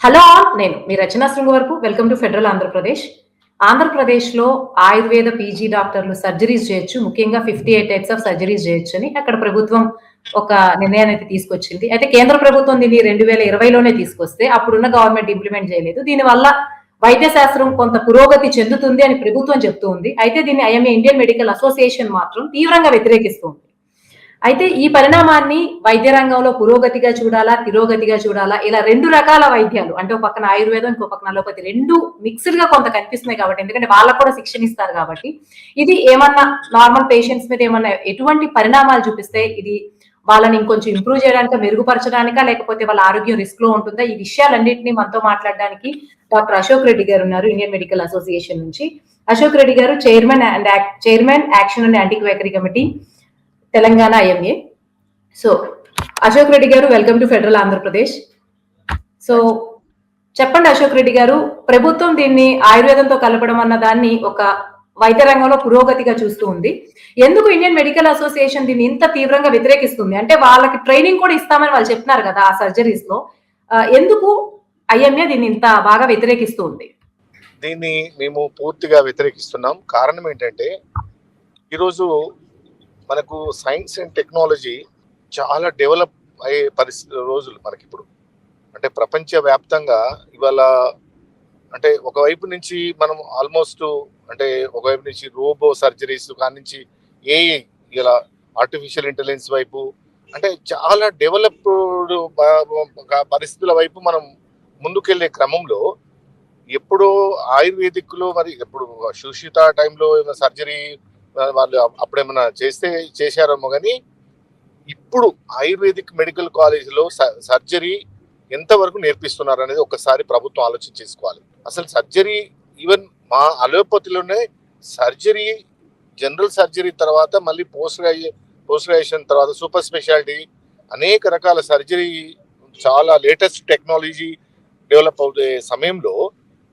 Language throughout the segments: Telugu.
హలో నేను మీ రచనా శృంగ వరకు. Welcome to federal Andhra Pradesh. ఆంధ్రప్రదేశ్లో ఆయుర్వేద పీజీ డాక్టర్లు సర్జరీస్ చేయొచ్చు. ముఖ్యంగా fifty eight types of surgeries చేయొచ్చు అని అక్కడ ప్రభుత్వం ఒక నిర్ణయాన్ని అయితే తీసుకొచ్చింది. అయితే కేంద్ర ప్రభుత్వం దీన్ని రెండు వేల ఇరవైలోనే తీసుకొస్తే అప్పుడున్న గవర్నమెంట్ ఇంప్లిమెంట్ చేయలేదు. దీనివల్ల వైద్య శాస్త్రం కొంత పురోగతి చెందుతుంది అని ప్రభుత్వం చెప్తూ ఉంది. అయితే దీన్ని ఐఎంఏ ఇండియన్ మెడికల్ అసోసియేషన్ మాత్రం తీవ్రంగా వ్యతిరేకిస్తుంది అయితే ఈ పరిణామాన్ని వైద్య రంగంలో పురోగతిగా చూడాలా తిరోగతిగా చూడాలా? ఇలా రెండు రకాల వైద్యాలు. అంటే ఒక పక్కన ఆయుర్వేదం ఇంకో పక్కన అలోపతి. రెండు మిక్స్డ్గా కొంత కనిపిస్తున్నాయి కాబట్టి. ఎందుకంటే వాళ్ళకు కూడా శిక్షణ ఇస్తారు కాబట్టి. ఇది ఏమన్నా నార్మల్ పేషెంట్స్ మీద ఏమన్నా ఎటువంటి పరిణామాలు చూపిస్తే ఇది వాళ్ళని ఇంకొంచెం ఇంప్రూవ్ చేయడానికి మెరుగుపరచడానికా లేకపోతే వాళ్ళ ఆరోగ్యం రిస్క్లో ఉంటుందా? ఈ విషయాలన్నింటినీ మనతో మాట్లాడడానికి డాక్టర్ అశోక్ రెడ్డి గారు ఉన్నారు ఇండియన్ మెడికల్ అసోసియేషన్ నుంచి. Ashok Reddy garu chairman and chairman action and anti quackery committee Telangana IMA. So Ashok Reddy garu welcome to federal Andhra Pradesh so చెప్పండి అశోక్ రెడ్డి గారు ప్రభుత్వం దీన్ని ఆయుర్వేదంతో కలపడం అన్న దాన్ని ఒక వైద్య రంగంలో పురోగతిగా చూస్తూ ఉంది. ఎందుకు ఇండియన్ మెడికల్ అసోసియేషన్ దీన్ని ఇంత తీవ్రంగా వ్యతిరేకిస్తుంది? అంటే వాళ్ళకి ట్రైనింగ్ కూడా ఇస్తామని వాళ్ళు చెప్తున్నారు కదా ఆ సర్జరీస్లో ఎందుకు ఐఎంఏ దీన్ని ఇంత బాగా వ్యతిరేకిస్తూ ఉంది? దీన్ని మేము పూర్తిగా వ్యతిరేకిస్తున్నాం. కారణం ఏంటంటే ఈరోజు మనకు సైన్స్ అండ్ టెక్నాలజీ చాలా డెవలప్ అయ్యే పరిస్థితి రోజులు మనకి ఇప్పుడు అంటే ప్రపంచ వ్యాప్తంగా ఇవాళ అంటే ఒకవైపు నుంచి మనం ఆల్మోస్ట్ అంటే ఒకవైపు నుంచి రోబో సర్జరీస్ కాని నుంచి ఏ ఇలా ఆర్టిఫిషియల్ ఇంటెలిజెన్స్ వైపు అంటే చాలా డెవలప్డ్ పరిస్థితుల వైపు మనం ముందుకెళ్ళే క్రమంలో ఎప్పుడో ఆయుర్వేదిక్లో మరి ఎప్పుడు సుషిత టైంలో సర్జరీ వాళ్ళు అప్పుడేమైనా చేస్తే చేశారేమో కానీ ఇప్పుడు ఆయుర్వేదిక్ మెడికల్ కాలేజీలో సర్జరీ ఎంతవరకు నేర్పిస్తున్నారు అనేది ఒకసారి ప్రభుత్వం ఆలోచన చేసుకోవాలి. అసలు సర్జరీ ఈవెన్ మా అలోపతిలోనే సర్జరీ జనరల్ సర్జరీ తర్వాత మళ్ళీ పోస్ట్ పోస్ట్ గ్రాడ్యుయేషన్ తర్వాత సూపర్ స్పెషాలిటీ అనేక రకాల సర్జరీ చాలా లేటెస్ట్ టెక్నాలజీ డెవలప్ అవుతే సమయంలో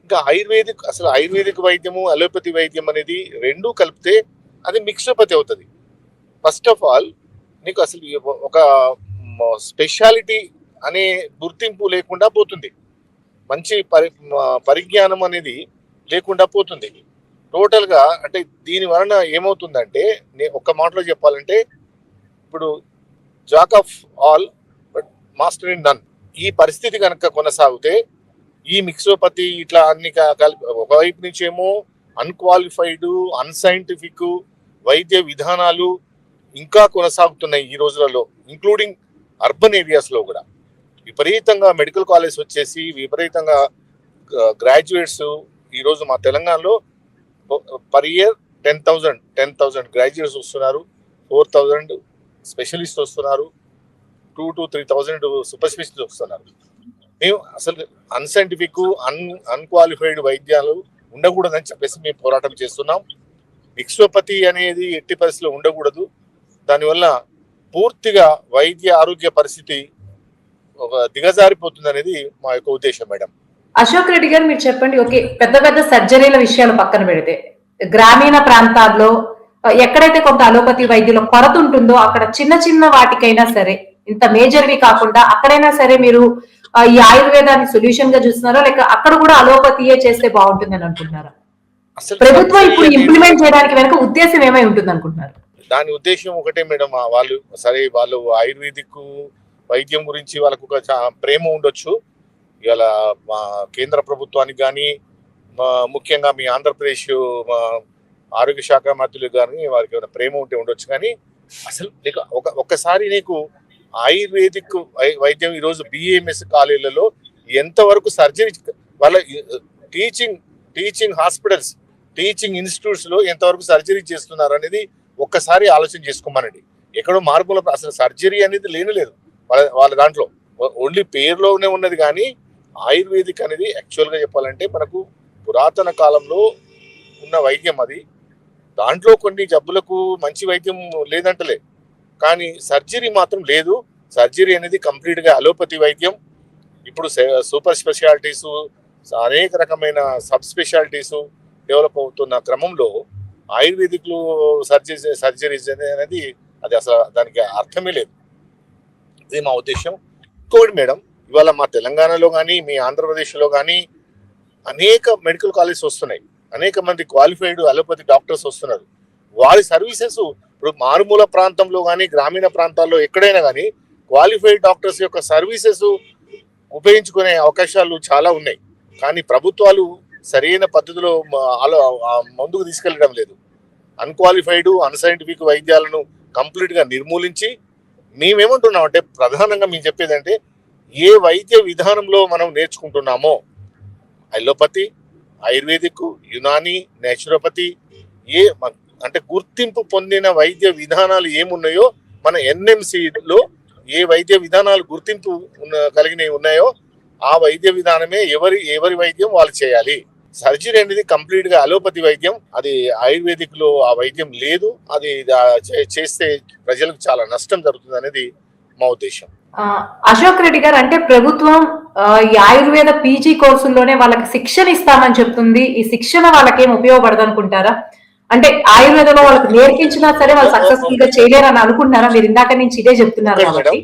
ఇంకా ఆయుర్వేదిక్ అసలు ఆయుర్వేదిక్ వైద్యము అలోపతి వైద్యం అనేది రెండూ కలిపితే అది మిక్సోపతి అవుతుంది. ఫస్ట్ ఆఫ్ ఆల్ నీకు అసలు ఒక స్పెషాలిటీ అనే గుర్తింపు లేకుండా పోతుంది. మంచి పరి పరిజ్ఞానం అనేది లేకుండా పోతుంది. టోటల్గా అంటే దీని వలన ఏమవుతుందంటే నే ఒక మాటలో చెప్పాలంటే ఇప్పుడు jack of all but master in none ఈ పరిస్థితి కనుక కొనసాగితే ఈ మిక్సోపతి ఇట్లా అన్ని కలిపి ఒకవైపు నుంచి ఏమో అన్క్వాలిఫైడ్ అన్సైంటిఫిక్ వైద్య విధానాలు ఇంకా కొనసాగుతున్నాయి ఈ రోజులలో ఇంక్లూడింగ్ అర్బన్ ఏరియాస్లో కూడా. విపరీతంగా మెడికల్ కాలేజ్ వచ్చేసి విపరీతంగా గ్రాడ్యుయేట్స్ ఈరోజు మా తెలంగాణలో per year ten thousand ten thousand graduates వస్తున్నారు. ఫోర్ థౌజండ్ స్పెషలిస్ట్ వస్తున్నారు. Two to three thousand super specialist వస్తున్నారు. మేము అసలు అన్సైంటిఫిక్ అన్ అన్క్వాలిఫైడ్ వైద్యాలు ఉండకూడదని చెప్పేసి మేము పోరాటం చేస్తున్నాం. మిక్సోపతి అనేది ఎట్టి పరిస్థితిలో ఉండకూడదు. దానివల్ల పూర్తిగా వైద్య ఆరోగ్య పరిస్థితి ఒక దిగజారిపోతుంది అనేది మా యొక్క ఉద్దేశం మేడం. అశోక్ రెడ్డి గారు మీరు చెప్పండి ఓకే పెద్ద పెద్ద సర్జరీల విషయాలు పక్కన పెడితే గ్రామీణ ప్రాంతాల్లో ఎక్కడైతే కొంత అలోపతి వైద్యుల కొరత ఉంటుందో అక్కడ చిన్న చిన్న వాటికైనా సరే ఇంత మేజర్వి కాకుండా అక్కడైనా సరే మీరు ఈ ఆయుర్వేదాన్ని సొల్యూషన్గా చూస్తున్నారా? లేక అక్కడ కూడా అలోపతియే చేస్తే బాగుంటుందని అనుకుంటున్నారా ప్రభుత్వం ఇప్పుడు ఇంప్లిమెంట్ చేయడానికి వెనక ఉద్దేశం ఏమై ఉంటుంది అనుకుంటున్నారు దాని ఉద్దేశం ఒకటే మేడం వాళ్ళు సరే వాళ్ళు ఆయుర్వేదిక్ వైద్యం గురించి వాళ్ళకు ఒక ప్రేమ ఉండొచ్చు. ఇవాళ మా కేంద్ర ప్రభుత్వానికి కానీ ముఖ్యంగా మీ ఆంధ్రప్రదేశ్ ఆరోగ్య శాఖ మంత్రులు కానీ వారికి ఏమైనా ప్రేమ ఉంటే ఉండొచ్చు. కానీ అసలు నీకు ఒక ఒక్కసారి నీకు ఆయుర్వేదిక్ వైద్యం ఈరోజు బిఏఎంఎస్ కాలేజీలలో ఎంతవరకు సర్జరీ వాళ్ళ టీచింగ్ టీచింగ్ హాస్పిటల్స్ టీచింగ్ ఇన్స్టిట్యూట్స్లో ఎంతవరకు సర్జరీ చేస్తున్నారు అనేది ఒక్కసారి ఆలోచన చేసుకోమనండి. ఎక్కడో మార్పుల అసలు సర్జరీ అనేది లేని లేదు వాళ్ళ వాళ్ళ దాంట్లో. ఓన్లీ పేరులోనే ఉన్నది కానీ ఆయుర్వేదిక్ అనేది యాక్చువల్గా చెప్పాలంటే మనకు పురాతన కాలంలో ఉన్న వైద్యం అది. దాంట్లో కొన్ని జబ్బులకు మంచి వైద్యం లేదంటలే. కానీ సర్జరీ మాత్రం లేదు. సర్జరీ అనేది కంప్లీట్గా అలోపతి వైద్యం. ఇప్పుడు సూపర్ స్పెషాలిటీస్ అనేక రకమైన సబ్ స్పెషాలిటీసు డెవలప్ అవుతున్న క్రమంలో ఆయుర్వేదిక్లు సర్జరీ సర్జరీస్ అనేది అది అసలు దానికి అర్థమే లేదు. ఇది మా ఉద్దేశం కోవిడ్ మేడం ఇవాళ మా తెలంగాణలో కానీ మీ ఆంధ్రప్రదేశ్లో కానీ అనేక మెడికల్ కాలేజెస్ వస్తున్నాయి. అనేక మంది క్వాలిఫైడ్ అలోపతి డాక్టర్స్ వస్తున్నారు. వారి సర్వీసెస్ ఇప్పుడు మారుమూల ప్రాంతంలో కానీ గ్రామీణ ప్రాంతాల్లో ఎక్కడైనా కానీ క్వాలిఫైడ్ డాక్టర్స్ యొక్క సర్వీసెస్ ఉపయోగించుకునే అవకాశాలు చాలా ఉన్నాయి. కానీ ప్రభుత్వాలు సరైన పద్ధతిలో ఆలో ముందుకు తీసుకెళ్ళడం లేదు. అన్క్వాలిఫైడ్ అన్సైంటిఫిక్ వైద్యాలను కంప్లీట్గా నిర్మూలించి మేమేమంటున్నాం అంటే ప్రధానంగా మేము చెప్పేది అంటే ఏ వైద్య విధానంలో మనం నేర్చుకుంటున్నామో అలోపతి ఆయుర్వేదిక్ యునాని నేచురోపతి ఏ మ- అంటే గుర్తింపు పొందిన వైద్య విధానాలు ఏమున్నాయో మన ఎన్ఎంసిలో ఏ వైద్య విధానాలు గుర్తింపు ఉన్న- కలిగినవి ఉన్నాయో ఆ వైద్య విధానమే ఎవరి ఎవరి వైద్యం వాళ్ళు చేయాలి. సర్జరీ అనేది కంప్లీట్గా అలోపతి వైద్యం అది ఆయుర్వేదిక్లో ఆ వైద్యం లేదు అది చేస్తే ప్రజలకు చాలా నష్టం జరుగుతుంది అనేది మా ఉద్దేశం. అశోక్ రెడ్డి గారు అంటే ప్రభుత్వం ఈ ఆయుర్వేద పీజీ కోర్సుల్లోనే వాళ్ళకి శిక్షణ ఇస్తామని చెప్తుంది. ఈ శిక్షణ వాళ్ళకి ఏం ఉపయోగపడదు అనుకుంటారా అంటే ఆయుర్వేదంలో వాళ్ళకి నేర్పించినా సరే వాళ్ళు సక్సెస్ఫుల్గా చేయలేరని అనుకుంటున్నారా? మీరు ఇందాక నుంచి ఇదే చెప్తున్నారు కాబట్టి.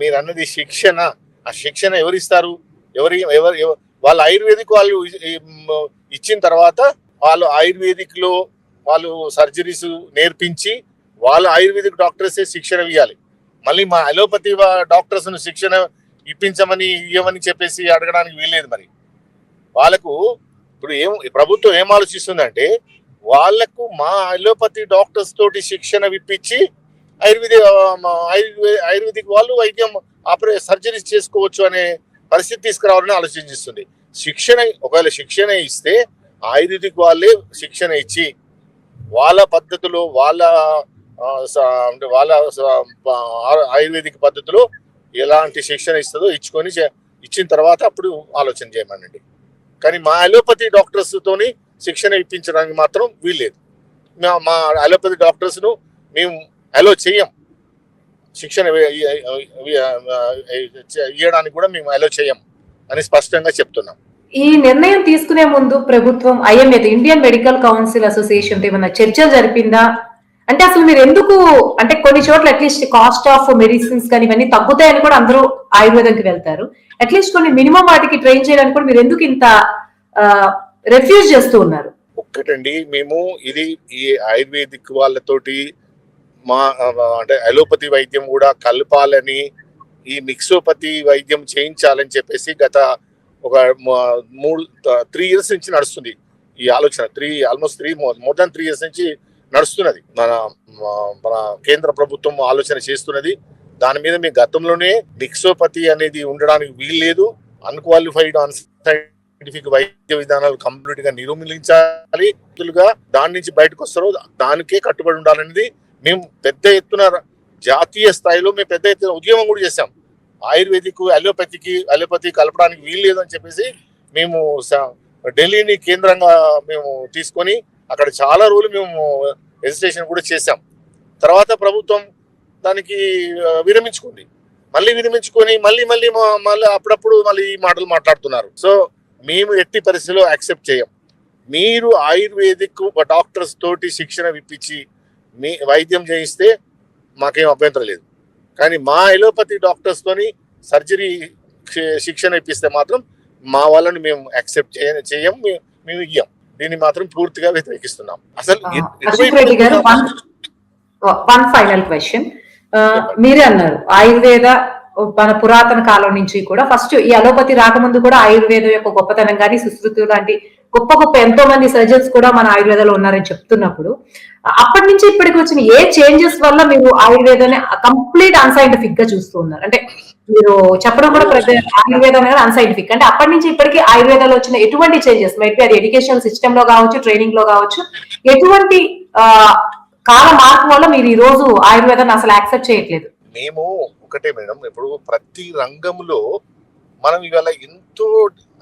మీరు అన్నది శిక్షణ. ఆ శిక్షణ ఎవరు ఇస్తారు ఎవరి ఎవరు ఎవ- వాళ్ళు ఆయుర్వేదిక్ వాళ్ళు ఇచ్చిన తర్వాత వాళ్ళు ఆయుర్వేదిక్లో వాళ్ళు సర్జరీస్ నేర్పించి వాళ్ళు ఆయుర్వేదిక్ డాక్టర్స్ శిక్షణ ఇవ్వాలి. మళ్ళీ మా అలోపతి డాక్టర్స్ శిక్షణ ఇప్పించమని ఇవ్వమని చెప్పేసి అడగడానికి వీల్లేదు మరి. వాళ్ళకు ఇప్పుడు ఏం ప్రభుత్వం ఏం ఆలోచిస్తుందంటే వాళ్ళకు మా అలోపతి డాక్టర్స్ తోటి శిక్షణ ఇప్పించి ఆయుర్వేద ఆయుర్వేద ఆయుర్వేదిక్ వాళ్ళు వైద్యం ఆపరే సర్జరీస్ చేసుకోవచ్చు అనే పరిస్థితి తీసుకురావాలని ఆలోచించిస్తుంది. శిక్షణ ఒకవేళ శిక్షణ ఇస్తే ఆయుర్వేదిక్ వాళ్ళే శిక్షణ ఇచ్చి వాళ్ళ పద్ధతిలో వాళ్ళ స- అంటే వాళ్ళ స- ఆయుర్వేదిక్ పద్ధతిలో ఎలాంటి శిక్షణ ఇస్తుందో ఇచ్చుకొని చే- ఇచ్చిన తర్వాత అప్పుడు ఆలోచన చేయమనండి. కానీ మా అలోపతి డాక్టర్స్తోని శిక్షణ ఇప్పించడానికి మాత్రం వీల్లేదు. మా- మా అలోపతి డాక్టర్స్ను మేము అలో చెయ్యం. శిక్షణ ఇవ్వడానికి కూడా మేము అలో చేయం అని స్పష్టంగా చెప్తున్నాం. ఈ నిర్ణయం తీసుకునే ముందు ప్రభుత్వం ఐఎంఏ ఇండియన్ మెడికల్ కౌన్సిల్ అసోసియేషన్తో ఏమన్నా చర్చలు జరిపిందా? అంటే అసలు మీరు ఎందుకు అంటే కొన్ని చోట్ల అట్లీస్ట్ కాస్ట్ ఆఫ్ మెడిసిన్స్ కానీ ఇవన్నీ తగ్గుతాయని కూడా అందరూ ఆయుర్వేదంకి వెళ్తారు. అట్లీస్ట్ కొన్ని మినిమం వాటికి ట్రైన్ చేయడానికి కూడా మీరు ఎందుకు ఇంత రెఫ్యూజ్ చేస్తూ ఉన్నారు? ఒక్కటండి మేము ఇది ఈ ఆయుర్వేదిక్ వాళ్ళతోటి మా అంటే అలోపతి వైద్యం కూడా కలపాలని ఈ మిక్సోపతి వైద్యం చేయించాలని చెప్పేసి గత ఒక మూడు త్రీ ఇయర్స్ నుంచి నడుస్తుంది ఈ ఆలోచన. Three almost three more than three years నుంచి నడుస్తున్నది. మన మన కేంద్ర ప్రభుత్వం ఆలోచన చేస్తున్నది. దాని మీద మీ గతంలోనే మిక్సోపతి అనేది ఉండడానికి వీల్లేదు. అన్క్వాలిఫైడ్ సైంటిఫిక్ వైద్య విధానాలు కంప్లీట్గా నిర్మూలించాలి దాని నుంచి బయటకు వస్తారో. దానికే కట్టుబడి ఉండాలనేది మేము పెద్ద ఎత్తున జాతీయ స్థాయిలో మేము పెద్ద ఎత్తున ఉద్యమం కూడా చేశాం. ఆయుర్వేదిక్ అలోపతికి అలోపతి కలపడానికి వీలు లేదని చెప్పేసి మేము స- ఢిల్లీని కేంద్రంగా మేము తీసుకొని అక్కడ చాలా రోజులు మేము రిజిస్ట్రేషన్ కూడా చేశాం. తర్వాత ప్రభుత్వం దానికి విరమించుకుంది. మళ్ళీ విరమించుకొని మళ్ళీ మళ్ళీ మళ్ళీ అప్పుడప్పుడు మళ్ళీ ఈ మాటలు మాట్లాడుతున్నారు. సో మేము ఎట్టి పరిస్థితిలో యాక్సెప్ట్ చేయం. మీరు ఆయుర్వేదిక్ డాక్టర్స్ తోటి శిక్షణ ఇప్పించి మీ వైద్యం చేయిస్తే మాకేం అభ్యంతరం లేదు. కానీ మా ఎలోపతి డాక్టర్స్ తోని సర్జరీ శిక్షణ ఇప్పిస్తే మాత్రం మా వాళ్ళని మేము యాక్సెప్ట్ చేయ చేయం మేము ఇయ్యం. దీన్ని మాత్రం పూర్తిగా వ్యతిరేకిస్తున్నాం. అసలు వన్ ఫైనల్ క్వశ్చన్ మీరే అన్నారు ఆయుర్వేద మన పురాతన కాలం నుంచి కూడా ఫస్ట్ ఈ అలోపతి రాకముందు కూడా ఆయుర్వేదం యొక్క గొప్పతనం కానీ సుశ్రుతు లాంటి గొప్ప గొప్ప ఎంతో మంది సర్జన్స్ కూడా మన ఆయుర్వేదంలో ఉన్నారని చెప్తున్నప్పుడు అప్పటి నుంచి ఇప్పటికి వచ్చిన ఏ చేంజెస్ వల్ల మీరు ఆయుర్వేదాన్ని కంప్లీట్ అన్సైంటిఫిక్గా చూస్తూ ఉన్నారు? అంటే మీరు చెప్పడం కూడా ప్రతి ఆయుర్వేదం అనేది అన్సైంటిఫిక్. అంటే అప్పటి నుంచి ఇప్పటికి ఆయుర్వేదంలో వచ్చిన ఎటువంటి చేంజెస్? మేబీ అది ఎడ్యుకేషన్ సిస్టమ్లో కావచ్చు ట్రైనింగ్లో కావచ్చు. ఎటువంటి కాల మార్పు వల్ల మీరు ఈ రోజు ఆయుర్వేదాన్ని అసలు యాక్సెప్ట్ చేయట్లేదు? మేము ఒకటే మేడం ఇప్పుడు ప్రతి రంగంలో మనం ఇవాళ ఎంతో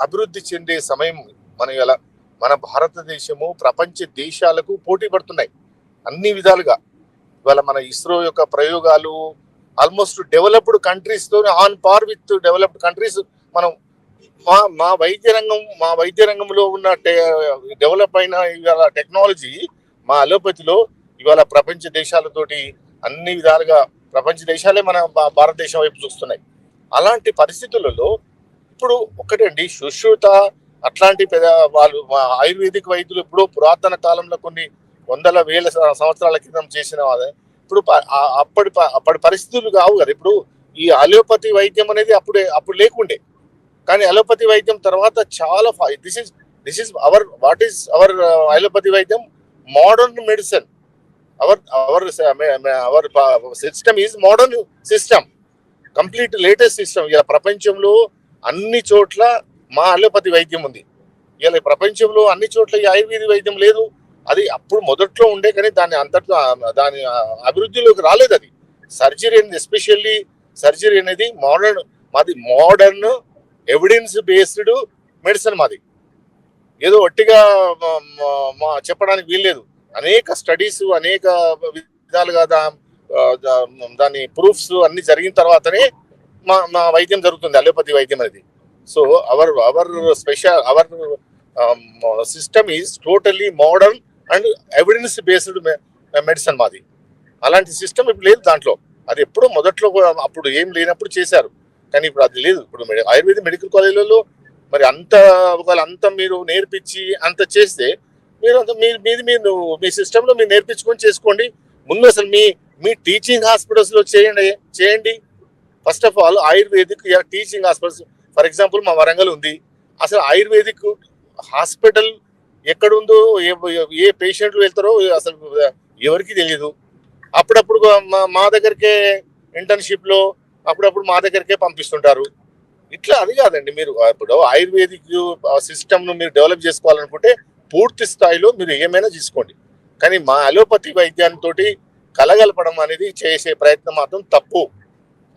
అభివృద్ధి చెందే సమయం మనం ఎలా మన భారతదేశము ప్రపంచ దేశాలకు పోటీ పడుతున్నాయి. అన్ని విధాలుగా. ఇవాళ మన ఇస్రో యొక్క ప్రయోగాలు almost developed కంట్రీస్తో on par with developed countries మనం మా మా వైద్య రంగం మా వైద్య రంగంలో ఉన్న డెవలప్ అయిన ఇవాళ టెక్నాలజీ మా అలోపతిలో ఇవాళ ప్రపంచ దేశాలతోటి అన్ని విధాలుగా ప్రపంచ దేశాలే మన భారతదేశం వైపు చూస్తున్నాయి. అలాంటి పరిస్థితులలో ఇప్పుడు ఒకటండి సుశ్రుత అట్లాంటి పెద్ద వాళ్ళు ఆయుర్వేదిక్ వైద్యులు ఇప్పుడు పురాతన కాలంలో కొన్ని వందల వేల సంవత్సరాల క్రితం చేసిన వాళ్ళే. ఇప్పుడు ప- అప్పటి ప- అప్పటి పరిస్థితులు కావు కదా. ఇప్పుడు ఈ అలోపతి వైద్యం అనేది అప్పుడే అప్పుడు లేకుండే. కానీ అలోపతి వైద్యం తర్వాత చాలా this is this is our what is our allopathy వైద్యం? Modern medicine. Our our our system is modern system. Complete latest system. ఇలా ప్రపంచంలో అన్ని చోట్ల మా అలోపతి వైద్యం ఉంది. ఇలా ప్రపంచంలో అన్ని చోట్ల ఈ ఆయుర్వేద వైద్యం లేదు. అది అప్పుడు మొదట్లో ఉండే కానీ దాని అంతట్లో దాని అభివృద్ధిలోకి రాలేదు అది. సర్జరీ అనేది ఎస్పెషల్లీ సర్జరీ అనేది మోడర్న్ మాది మోడర్న్ ఎవిడెన్స్ బేస్డ్ మెడిసిన్ మాది. ఏదో ఒట్టిగా మా చెప్పడానికి వీల్లేదు. అనేక స్టడీస్ అనేక విధాలుగా దా- దా- దాని ప్రూఫ్స్ అన్ని జరిగిన తర్వాతనే మా మా వైద్యం జరుగుతుంది అలోపతి వైద్యం అనేది. So our our special our system is totally modern and evidence based medicine మాది. అలాంటి సిస్టమ్ ఇప్పుడు లేదు దాంట్లో. అది ఎప్పుడో మొదట్లో అప్పుడు ఏం లేనప్పుడు చేశారు. కానీ ఇప్పుడు అది లేదు. ఇప్పుడు ఆయుర్వేద మెడికల్ కాలేజీలలో మరి అంత ఒకవేళ అంత మీరు నేర్పించి అంత చేస్తే మీరు అంత మీ మీది మీరు మీ సిస్టంలో మీరు నేర్పించుకొని చేసుకోండి. ముందు అసలు మీ మీ టీచింగ్ హాస్పిటల్స్లో చేయండి చేయండి. First of all ayurvedic teaching hospitals for example మా వరంగల్ ఉంది. అసలు ఆయుర్వేదిక్ హాస్పిటల్ ఎక్కడుందో ఏ ఏ పేషెంట్లు వెళ్తారో అసలు ఎవరికి తెలియదు అప్పుడప్పుడు మా మా దగ్గరికే ఇంటర్న్షిప్లో అప్పుడప్పుడు మా దగ్గరికే పంపిస్తుంటారు. ఇట్లా అది కాదండి మీరు ఇప్పుడు ఆయుర్వేదిక్ సిస్టమ్ను మీరు డెవలప్ చేసుకోవాలనుకుంటే పూర్తి స్థాయిలో మీరు ఏమైనా తీసుకోండి. కానీ మా అలోపతి వైద్యాన్ని కలగలపడం అనేది చేసే ప్రయత్నం మాత్రం తప్పు.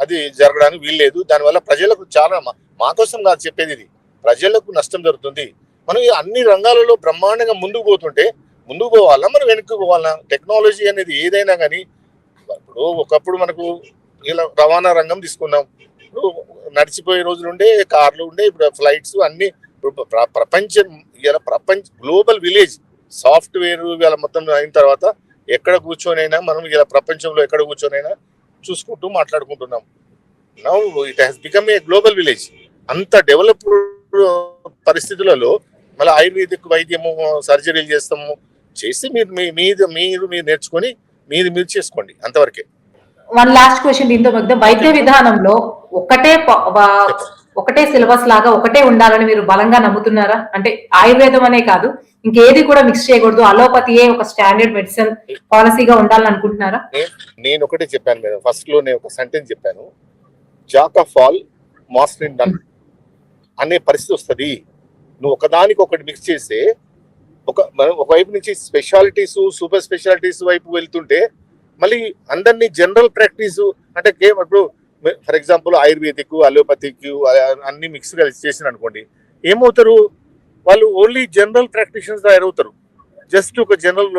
అది జరగడానికి వీల్లేదు. దానివల్ల ప్రజలకు చాలా మా- కోసం కాదు చెప్పేది ఇది. ప్రజలకు నష్టం జరుగుతుంది. మనం అన్ని రంగాలలో బ్రహ్మాండంగా ముందుకు పోతుంటే ముందుకు పోవాలా? మనం వెనక్కి పోవాలా? టెక్నాలజీ అనేది ఏదైనా కానీ ఇప్పుడు ఒకప్పుడు మనకు ఇలా రవాణా రంగం తీసుకున్నాం. ఇప్పుడు నడిచిపోయే రోజులు ఉండే కార్లు ఉండే ఇప్పుడు ఫ్లైట్స్ అన్ని ప్రపంచం ఇలా ప్రపంచ గ్లోబల్ విలేజ్ సాఫ్ట్వేర్ ఇలా మొత్తం అయిన తర్వాత ఎక్కడ కూర్చొనైనా మనం ఇలా ప్రపంచంలో ఎక్కడ కూర్చొనైనా చూసుకుంటూ మాట్లాడుకుంటున్నాం. Now it has become a global village అంత డెవలప్డ్ పరిస్థితులలో మళ్ళీ ఆయుర్వేదిక్ వైద్యము సర్జరీలు చేస్తాము. చేసి మీరు మీ మీద మీరు మీరు నేర్చుకొని మీది మీరు చేసుకోండి అంతవరకే. వన్ లాస్ట్ క్వశ్చన్ దీంతో వైద్య విధానంలో ఒకటే ఒకటే సిలబస్ లాగా ఒకటే ఉండాలని మీరు బలంగా నమ్ముతున్నారా? అంటే ఆయుర్వేదం అనే కాదు ఇంకేది కూడా మిక్స్ చేయకూడదు. అలోపతియే ఒక స్టాండర్డ్ మెడిసిన్ పాలసీగా ఉండాలని అనుకుంటున్నారా నేను ఒకటే చెప్పాను మేడం. ఫస్ట్లో నేను ఒక సెంటెన్స్ చెప్పాను. Jack of all master in done అనే పరిస్థితి వస్తుంది. నువ్వు ఒకదానికి ఒకటి మిక్స్ చేస్తే ఒక మనం ఒకవైపు నుంచి స్పెషాలిటీస్ సూపర్ స్పెషాలిటీస్ వైపు వెళ్తుంటే మళ్ళీ అందరినీ జనరల్ ప్రాక్టీస్ అంటే కేవలం ఇప్పుడు ఫర్ ఎగ్జాంపుల్ ఆయుర్వేదిక్ అలోపతిక్ అన్ని మిక్స్ కలిసి చేసిన అనుకోండి ఏమవుతారు? వాళ్ళు ఓన్లీ జనరల్ ప్రాక్టీషనర్స్ తయారవుతారు. జస్ట్ ఒక జనరల్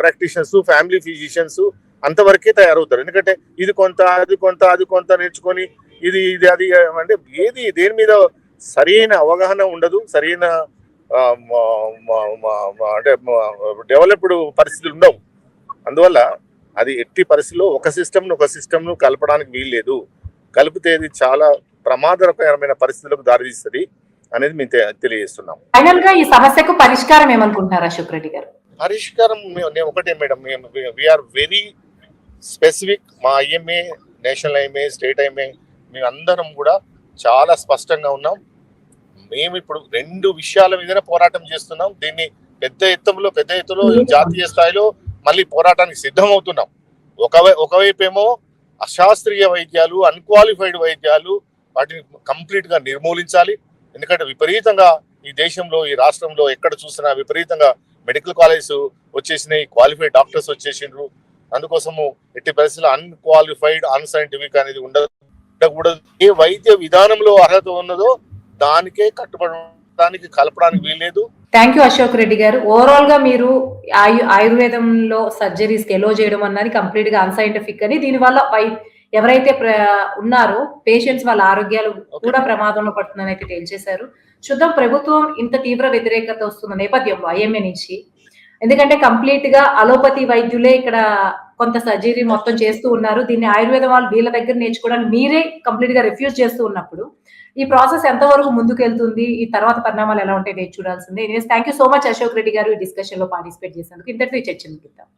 ప్రాక్టీషనర్స్ ఫ్యామిలీ ఫిజిషియన్స్ అంతవరకే తయారవుతారు. ఎందుకంటే ఇది కొంత అది కొంత అది కొంత నేర్చుకొని ఇది ఇది అది అంటే ఏది దేని మీద సరైన అవగాహన ఉండదు. సరైన అంటే డెవలప్డ్ పరిస్థితులు ఉండవు. అందువల్ల అది ఎట్టి పరిస్థితుల్లో ఒక సిస్టమ్ను ఒక సిస్టమ్ను కలపడానికి వీల్లేదు. కలిపితే ఇది చాలా ప్రమాదకరమైన పరిస్థితులకు దారితీస్తుంది అనేది మేము తెలియజేస్తున్నాం. ఫైనల్గా ఈ సమస్యకు పరిష్కారం ఏమనుకుంటున్నారు అశోక్ రెడ్డి గారు? పరిష్కారం నేను ఒకటే మేడం మేము వీఆర్ వెరీ స్పెసిఫిక్ మా IMA national IMA state IMA మేము అందరం కూడా చాలా స్పష్టంగా ఉన్నాం. మేము ఇప్పుడు రెండు విషయాల మీదనే పోరాటం చేస్తున్నాం. దీన్ని పెద్ద ఎత్తులో పెద్ద ఎత్తులో జాతీయ స్థాయిలో మళ్ళీ పోరాటానికి సిద్ధమవుతున్నాం. ఒకవై ఒకవైపు ఏమో అశాస్త్రీయ వైద్యాలు అన్క్వాలిఫైడ్ వైద్యాలు వాటిని కంప్లీట్గా నిర్మూలించాలి. ఎందుకంటే విపరీతంగా ఈ దేశంలో ఈ రాష్ట్రంలో ఎక్కడ చూసినా విపరీతంగా మెడికల్ కాలేజ్ వచ్చేసినాయి క్వాలిఫైడ్ డాక్టర్స్ వచ్చేసిండ్రు. అందుకోసము ఎట్టి పరిస్థితుల్లో అన్క్వాలిఫైడ్ అన్సైంటిఫిక్ అనేది ఉండదు ఉండకూడదు. ఏ వైద్య విధానంలో అర్హత ఉన్నదో దానికే కట్టుబడడానికి కలపడానికి వీల్లేదు. థ్యాంక్ యూ అశోక్ రెడ్డి గారు. ఓవరాల్గా మీరు ఆయు ఆయుర్వేదంలో సర్జరీస్కి ఎలో చేయడం అన్నది కంప్లీట్గా అన్సైంటిఫిక్ అని దీనివల్ల ఎవరైతే ఉన్నారో పేషెంట్స్ వాళ్ళ ఆరోగ్యాలు కూడా ప్రమాదంలో పడుతుందని అయితే తేల్చేశారు. చూద్దాం ప్రభుత్వం ఇంత తీవ్ర వ్యతిరేకత వస్తున్న నేపథ్యంలో ఐఎంఏ నుంచి. ఎందుకంటే కంప్లీట్గా అలోపతి వైద్యులే ఇక్కడ కొంత సర్జరీ మొత్తం చేస్తూ ఉన్నారు. దీన్ని ఆయుర్వేదం వాళ్ళు వీళ్ళ దగ్గర నేర్చుకోవడానికి మీరే కంప్లీట్గా రిఫ్యూజ్ చేస్తూ ఉన్నప్పుడు ఈ ప్రాసెస్ ఎంతవరకు ముందుకెళ్తుంది? ఈ తర్వాత పరిణామాలు ఎలా ఉంటాయి వేచి చూడాల్సిందే. Thank you so much Ashok Reddy garu ఈ డిస్కషన్లో పార్టిసిపేట్ చేసినందుకు. ఇంతటితో ఈ చర్చ ముగిద్దాం.